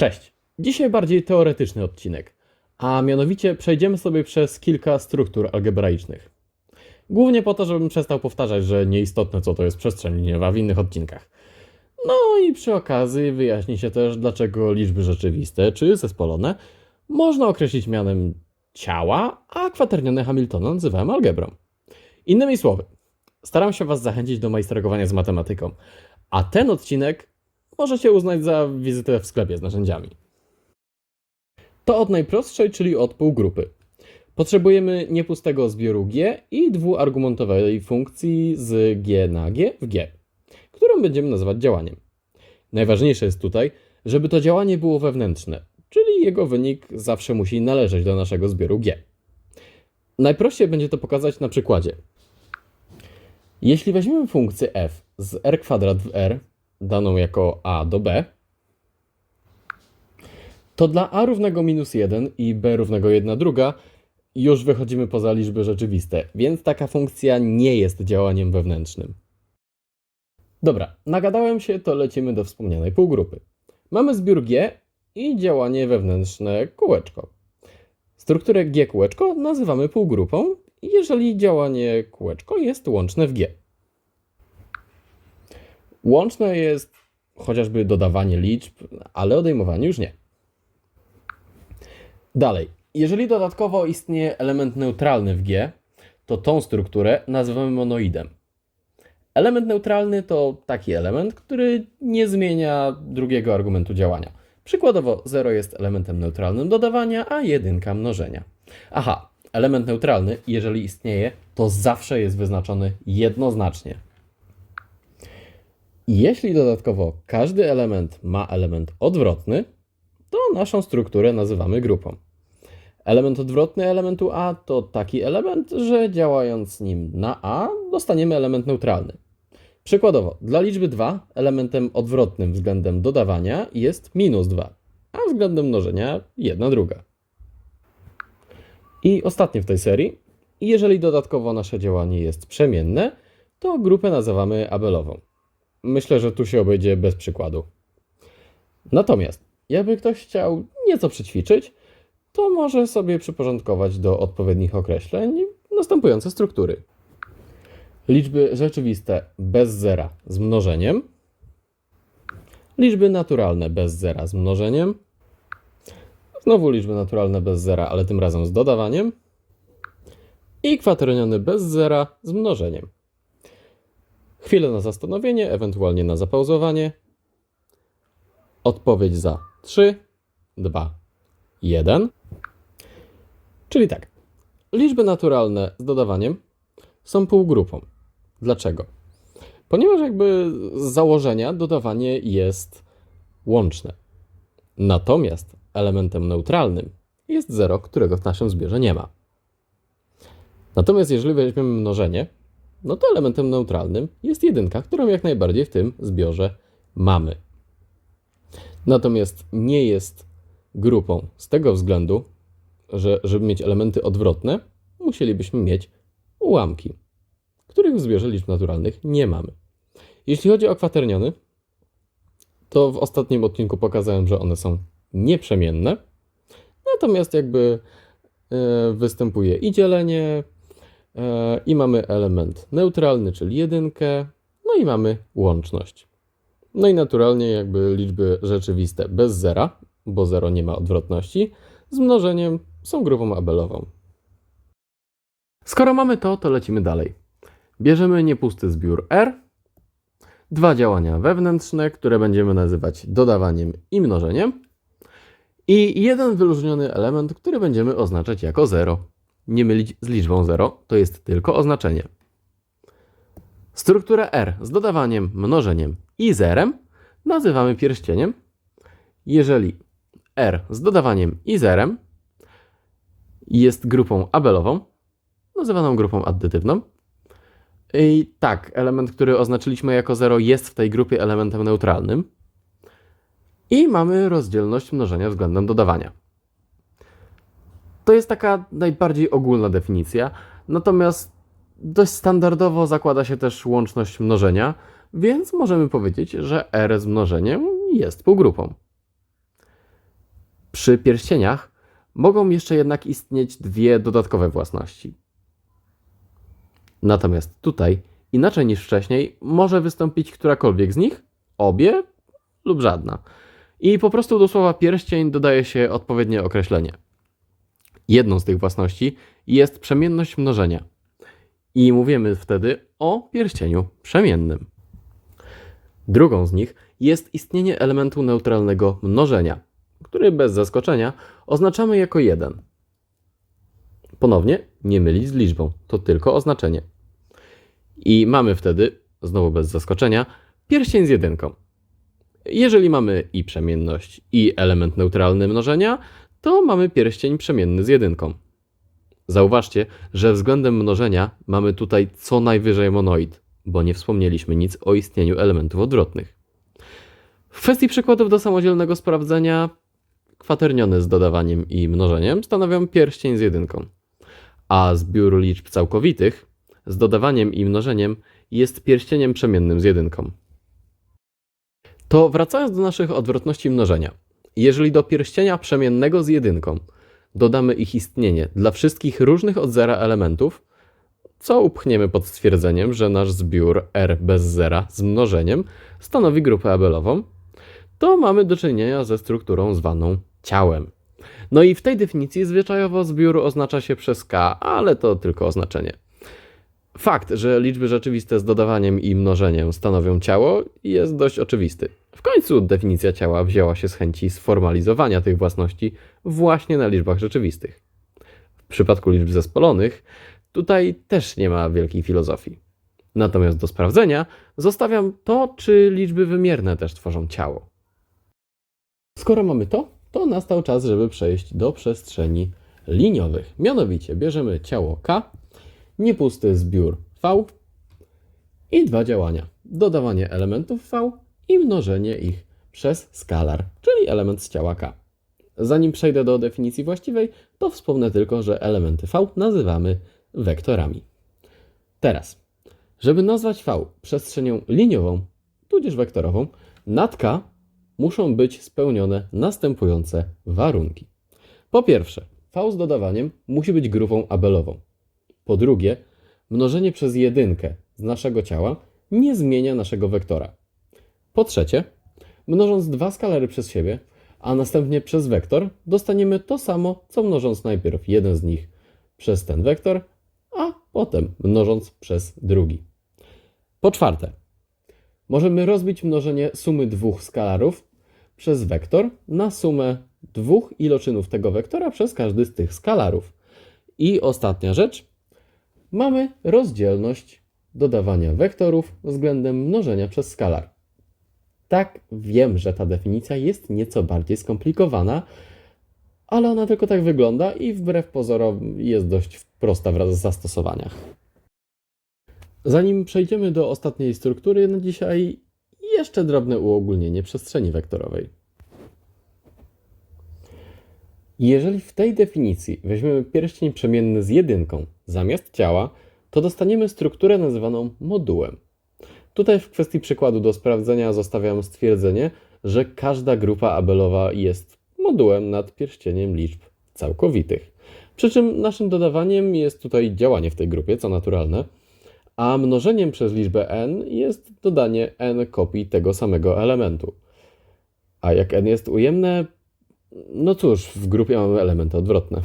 Cześć! Dzisiaj bardziej teoretyczny odcinek, a mianowicie przejdziemy sobie przez kilka struktur algebraicznych. Głównie po to, żebym przestał powtarzać, że nieistotne co to jest przestrzeń liniowa w innych odcinkach. No i przy okazji wyjaśni się też, dlaczego liczby rzeczywiste czy zespolone można określić mianem ciała, a kwaternione Hamiltona nazywałem algebrą. Innymi słowy, staram się Was zachęcić do majstrowania z matematyką, a ten odcinek możecie uznać za wizytę w sklepie z narzędziami. To od najprostszej, czyli od półgrupy. Potrzebujemy niepustego zbioru g i dwuargumentowej funkcji z g na g w g, którą będziemy nazywać działaniem. Najważniejsze jest tutaj, żeby to działanie było wewnętrzne, czyli jego wynik zawsze musi należeć do naszego zbioru g. Najprościej będzie to pokazać na przykładzie. Jeśli weźmiemy funkcję f z r kwadrat w r, daną jako a do b, to dla a równego minus 1 i b równego 1 druga już wychodzimy poza liczby rzeczywiste, więc taka funkcja nie jest działaniem wewnętrznym. Dobra, nagadałem się, to lecimy do wspomnianej półgrupy. Mamy zbiór g i działanie wewnętrzne kółeczko. Strukturę g kółeczko nazywamy półgrupą, jeżeli działanie kółeczko jest łączne w g. Łączne jest chociażby dodawanie liczb, ale odejmowanie już nie. Dalej, jeżeli dodatkowo istnieje element neutralny w G, to tą strukturę nazywamy monoidem. Element neutralny to taki element, który nie zmienia drugiego argumentu działania. Przykładowo 0 jest elementem neutralnym dodawania, a 1 mnożenia. Aha, element neutralny, jeżeli istnieje, to zawsze jest wyznaczony jednoznacznie. Jeśli dodatkowo każdy element ma element odwrotny, to naszą strukturę nazywamy grupą. Element odwrotny elementu A to taki element, że działając nim na A dostaniemy element neutralny. Przykładowo, dla liczby 2 elementem odwrotnym względem dodawania jest minus 2, a względem mnożenia 1 druga. I ostatnie w tej serii, jeżeli dodatkowo nasze działanie jest przemienne, to grupę nazywamy abelową. Myślę, że tu się obejdzie bez przykładu. Natomiast, jakby ktoś chciał nieco przećwiczyć, to może sobie przyporządkować do odpowiednich określeń następujące struktury. Liczby rzeczywiste bez zera z mnożeniem, liczby naturalne bez zera z mnożeniem, znowu liczby naturalne bez zera, ale tym razem z dodawaniem i kwaterniony bez zera z mnożeniem. Chwilę na zastanowienie, ewentualnie na zapauzowanie. Odpowiedź za 3, 2, 1. Czyli tak. Liczby naturalne z dodawaniem są półgrupą. Dlaczego? Ponieważ jakby z założenia dodawanie jest łączne. Natomiast elementem neutralnym jest 0, którego w naszym zbiorze nie ma. Natomiast jeżeli weźmiemy mnożenie, no to elementem neutralnym jest jedynka, którą jak najbardziej w tym zbiorze mamy. Natomiast nie jest grupą z tego względu, że żeby mieć elementy odwrotne, musielibyśmy mieć ułamki, których w zbiorze liczb naturalnych nie mamy. Jeśli chodzi o kwaterniony, to w ostatnim odcinku pokazałem, że one są nieprzemienne, natomiast jakby e, występuje i dzielenie, i mamy element neutralny, czyli jedynkę, no i mamy łączność. No i naturalnie jakby liczby rzeczywiste bez zera, bo 0 nie ma odwrotności, z mnożeniem są grupą abelową. Skoro mamy to, to lecimy dalej. Bierzemy niepusty zbiór R, dwa działania wewnętrzne, które będziemy nazywać dodawaniem i mnożeniem, i jeden wyróżniony element, który będziemy oznaczać jako 0. Nie mylić z liczbą 0, to jest tylko oznaczenie. Strukturę R z dodawaniem, mnożeniem i zerem nazywamy pierścieniem, jeżeli R z dodawaniem i zerem jest grupą abelową, nazywaną grupą addytywną. I tak, element, który oznaczyliśmy jako 0 jest w tej grupie elementem neutralnym. I mamy rozdzielność mnożenia względem dodawania. To jest taka najbardziej ogólna definicja, natomiast dość standardowo zakłada się też łączność mnożenia, więc możemy powiedzieć, że R z mnożeniem jest półgrupą. Przy pierścieniach mogą jeszcze jednak istnieć dwie dodatkowe własności. Natomiast tutaj, inaczej niż wcześniej, może wystąpić którakolwiek z nich, obie lub żadna. I po prostu do słowa pierścień dodaje się odpowiednie określenie. Jedną z tych własności jest przemienność mnożenia. I mówimy wtedy o pierścieniu przemiennym. Drugą z nich jest istnienie elementu neutralnego mnożenia, który bez zaskoczenia oznaczamy jako 1. Ponownie nie mylić z liczbą, to tylko oznaczenie. I mamy wtedy, znowu bez zaskoczenia, pierścień z jedynką. Jeżeli mamy i przemienność, i element neutralny mnożenia, to mamy pierścień przemienny z jedynką. Zauważcie, że względem mnożenia mamy tutaj co najwyżej monoid, bo nie wspomnieliśmy nic o istnieniu elementów odwrotnych. W kwestii przykładów do samodzielnego sprawdzenia, kwaterniony z dodawaniem i mnożeniem stanowią pierścień z jedynką, a zbiór liczb całkowitych z dodawaniem i mnożeniem jest pierścieniem przemiennym z jedynką. To wracając do naszych odwrotności mnożenia. Jeżeli do pierścienia przemiennego z jedynką dodamy ich istnienie dla wszystkich różnych od zera elementów, co upchniemy pod stwierdzeniem, że nasz zbiór R bez zera z mnożeniem stanowi grupę abelową, to mamy do czynienia ze strukturą zwaną ciałem. No i w tej definicji zwyczajowo zbiór oznacza się przez K, ale to tylko oznaczenie. Fakt, że liczby rzeczywiste z dodawaniem i mnożeniem stanowią ciało, jest dość oczywisty. W końcu definicja ciała wzięła się z chęci sformalizowania tych własności właśnie na liczbach rzeczywistych. W przypadku liczb zespolonych, tutaj też nie ma wielkiej filozofii. Natomiast do sprawdzenia zostawiam to, czy liczby wymierne też tworzą ciało. Skoro mamy to, to nastał czas, żeby przejść do przestrzeni liniowych. Mianowicie bierzemy ciało K, niepusty zbiór V i dwa działania. Dodawanie elementów V i mnożenie ich przez skalar, czyli element z ciała K. Zanim przejdę do definicji właściwej, to wspomnę tylko, że elementy V nazywamy wektorami. Teraz, żeby nazwać V przestrzenią liniową, tudzież wektorową, nad K muszą być spełnione następujące warunki. Po pierwsze, V z dodawaniem musi być grupą abelową. Po drugie, mnożenie przez jedynkę z naszego ciała nie zmienia naszego wektora. Po trzecie, mnożąc dwa skalary przez siebie, a następnie przez wektor, dostaniemy to samo, co mnożąc najpierw jeden z nich przez ten wektor, a potem mnożąc przez drugi. Po czwarte, możemy rozbić mnożenie sumy dwóch skalarów przez wektor na sumę dwóch iloczynów tego wektora przez każdy z tych skalarów. I ostatnia rzecz, mamy rozdzielność dodawania wektorów względem mnożenia przez skalar. Tak, wiem, że ta definicja jest nieco bardziej skomplikowana, ale ona tylko tak wygląda i wbrew pozorom jest dość prosta wraz z zastosowaniach. Zanim przejdziemy do ostatniej struktury na dzisiaj, jeszcze drobne uogólnienie przestrzeni wektorowej. Jeżeli w tej definicji weźmiemy pierścień przemienny z jedynką zamiast ciała, to dostaniemy strukturę nazywaną modułem. Tutaj w kwestii przykładu do sprawdzenia zostawiam stwierdzenie, że każda grupa abelowa jest modułem nad pierścieniem liczb całkowitych. Przy czym naszym dodawaniem jest tutaj działanie w tej grupie, co naturalne, a mnożeniem przez liczbę n jest dodanie n kopii tego samego elementu. A jak n jest ujemne, no cóż, w grupie mamy elementy odwrotne.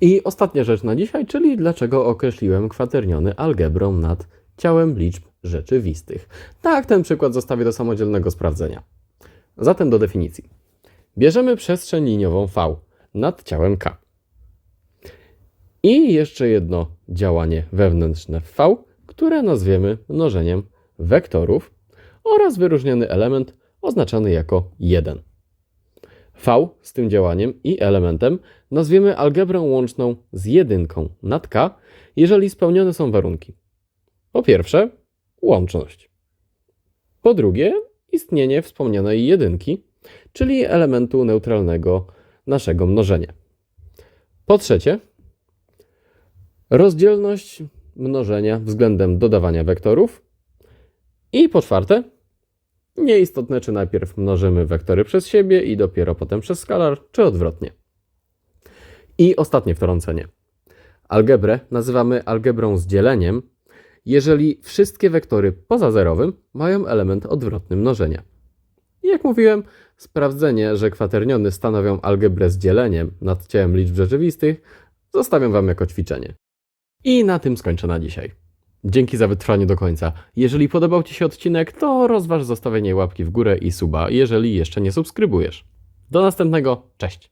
I ostatnia rzecz na dzisiaj, czyli dlaczego określiłem kwaterniony algebrą nad ciałem liczb rzeczywistych. Tak, ten przykład zostawię do samodzielnego sprawdzenia. Zatem do definicji. Bierzemy przestrzeń liniową V nad ciałem K. I jeszcze jedno działanie wewnętrzne w V, które nazwiemy mnożeniem wektorów oraz wyróżniony element oznaczany jako 1. V z tym działaniem i elementem nazwiemy algebrę łączną z jedynką nad K, jeżeli spełnione są warunki. Po pierwsze, łączność. Po drugie, istnienie wspomnianej jedynki, czyli elementu neutralnego naszego mnożenia. Po trzecie, rozdzielność mnożenia względem dodawania wektorów. I po czwarte, Nieistotne, czy najpierw mnożymy wektory przez siebie i dopiero potem przez skalar, czy odwrotnie. I ostatnie wtrącenie. Algebrę nazywamy algebrą z dzieleniem, jeżeli wszystkie wektory poza zerowym mają element odwrotny mnożenia. Jak mówiłem, sprawdzenie, że kwaterniony stanowią algebrę z dzieleniem nad ciałem liczb rzeczywistych, zostawiam Wam jako ćwiczenie. I na tym skończę na dzisiaj. Dzięki za wytrwanie do końca. Jeżeli podobał Ci się odcinek, to rozważ zostawienie łapki w górę i suba, jeżeli jeszcze nie subskrybujesz. Do następnego, cześć!